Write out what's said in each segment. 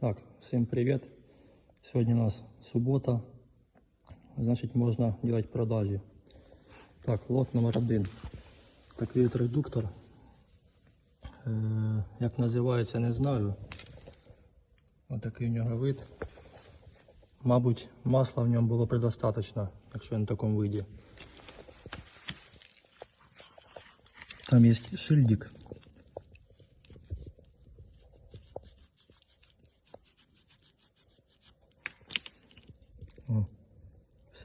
Так, всем привет. Сегодня у нас суббота. Значит, можно делать продажи. Так, лот номер один. Такий редуктор. Е, як називається, не знаю. Отакий у нього вид. Мабуть, масла в ньому було предостаточно, якщо він в такому виді. Там є шильдик.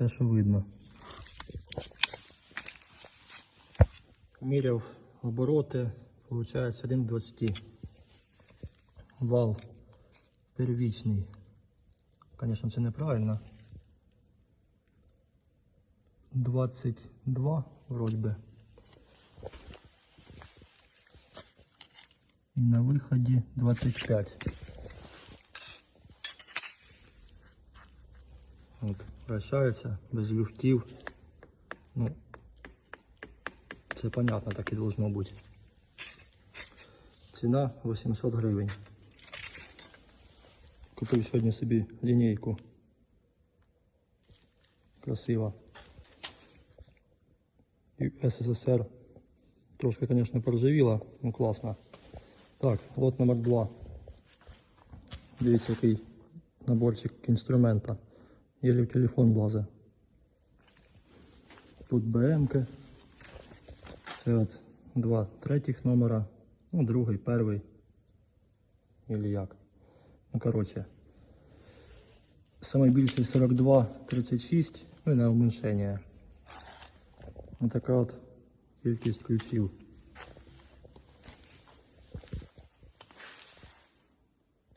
все, що видно. Міряв обороти, виходить 1 к 20. Вал первічний. Звісно, це неправильно. 22 вроді би. І на виході 25. От, вращається без люфтів. Ну, це понятно, так і должно бути. Ціна 800 гривень. Купив сьогодні собі лінійку. Красиво. І СССР. Трошки, звісно, поржавіла, ну класно. Так, лот номер 2. Дивіться, який наборчик інструмента. Єлі в телефон влазить. Тут БМки. Це от два третіх номера. Ну, другий, перший. Или як. Ну, коротше. Самий більший 42, 36, ну і на уменьшення. Ось така от кількість ключів.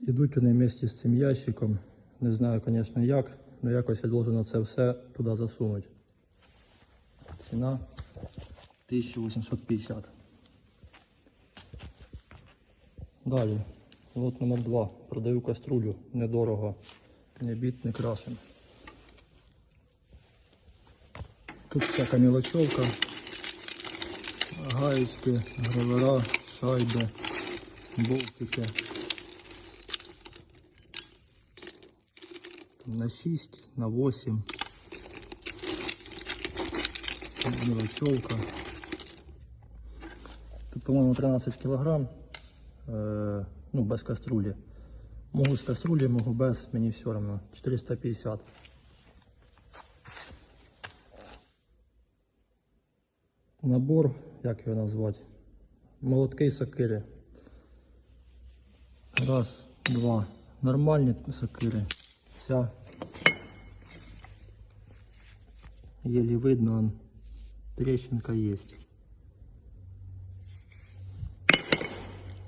Ідуть вони вместе з цим ящиком. Не знаю, звісно, як, але якось я должен це все туди засунути. Ціна 1850. Далі. Лот номер 2. Продаю каструлю. Недорого. Не біт, не крашен. Тут всяка мелочевка. Гаечки, гравера, шайби, болтики. На 6, на 8. Мелочевка. Тут, по-моему, 13 килограмм. Э, ну, без каструлі. Могу з каструлі, могу без, мені все равно. 450. Набор, як його назвати? Молотки сокири. Раз, два. Нормальні сокири. Вся. Еле видно, трещинка есть.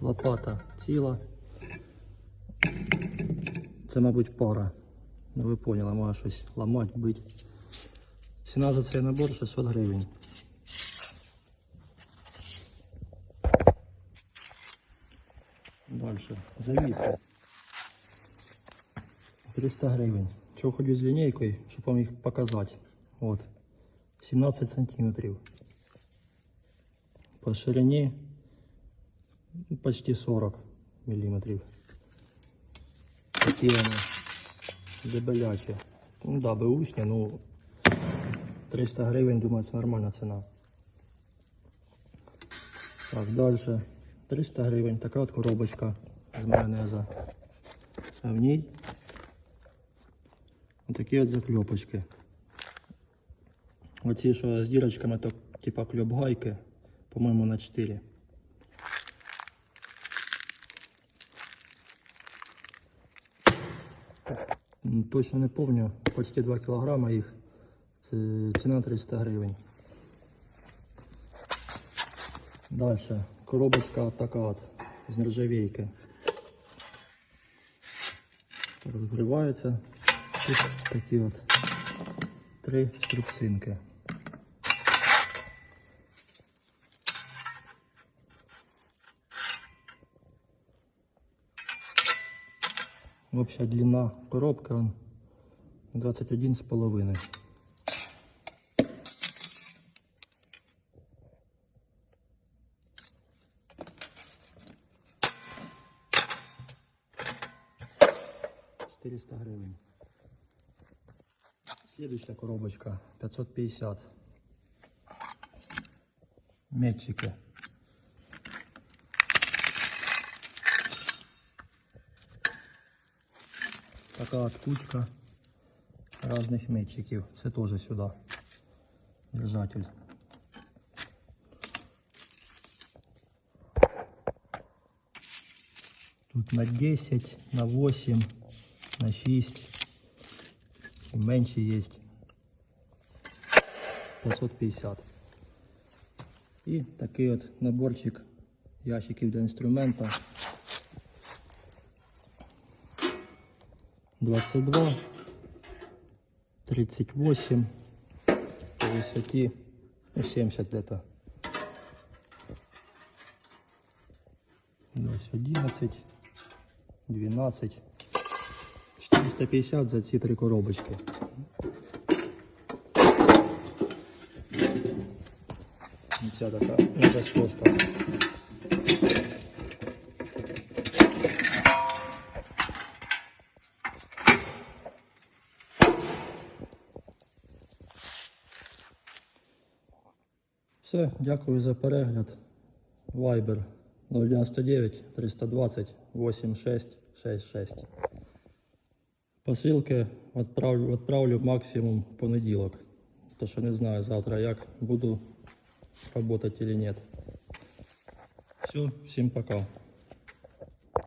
Лопата ціла. Це, мабуть, пара. Ну, ви поняли, може щось ламати, бити. Ціна за цей набор 600 гривень. Дальше. Завіси. 300 гривень. Чого ходю з лінійкою, щоб вам їх показати. От. 17 сантиметрів. По ширині почти 40 миллиметров. Такие они дебелячі. Ну да, бэушні, ну 300 гривень, думаю, це нормальна ціна. Так, далі. 300 гривень, така от коробочка з майонеза. А в ній такі от закльопочки. Оці, що з дірочками, то типа кльоп-гайки, по-моєму, на 4. Точно не помню, почти 2 кілограма їх. Ціна 300 гривень. Далі. Коробочка от така от з нержавійки. Так Відкривається. Тут такі от три струбцинки. Общая длина коробки он 21 з половиною. 400 гривень. Следующая коробочка 550. Метчики. Така от кучка разных метчиків. Це теж сюди. Держатель. Тут на 10, на 8, на 6. І менші є. 550. І такий от наборчик ящиків для інструмента. 22, 38, по висоті ну, 70 где-то. Ось 11, 12, 450 за ці три коробочки. Ця така застежка. Все, дякую за перегляд. Viber 099 320 8666. Посилки відправлю, відправлю максимум в понеділок. То що не знаю завтра, як буду працювати чи ні. Все, всім пока.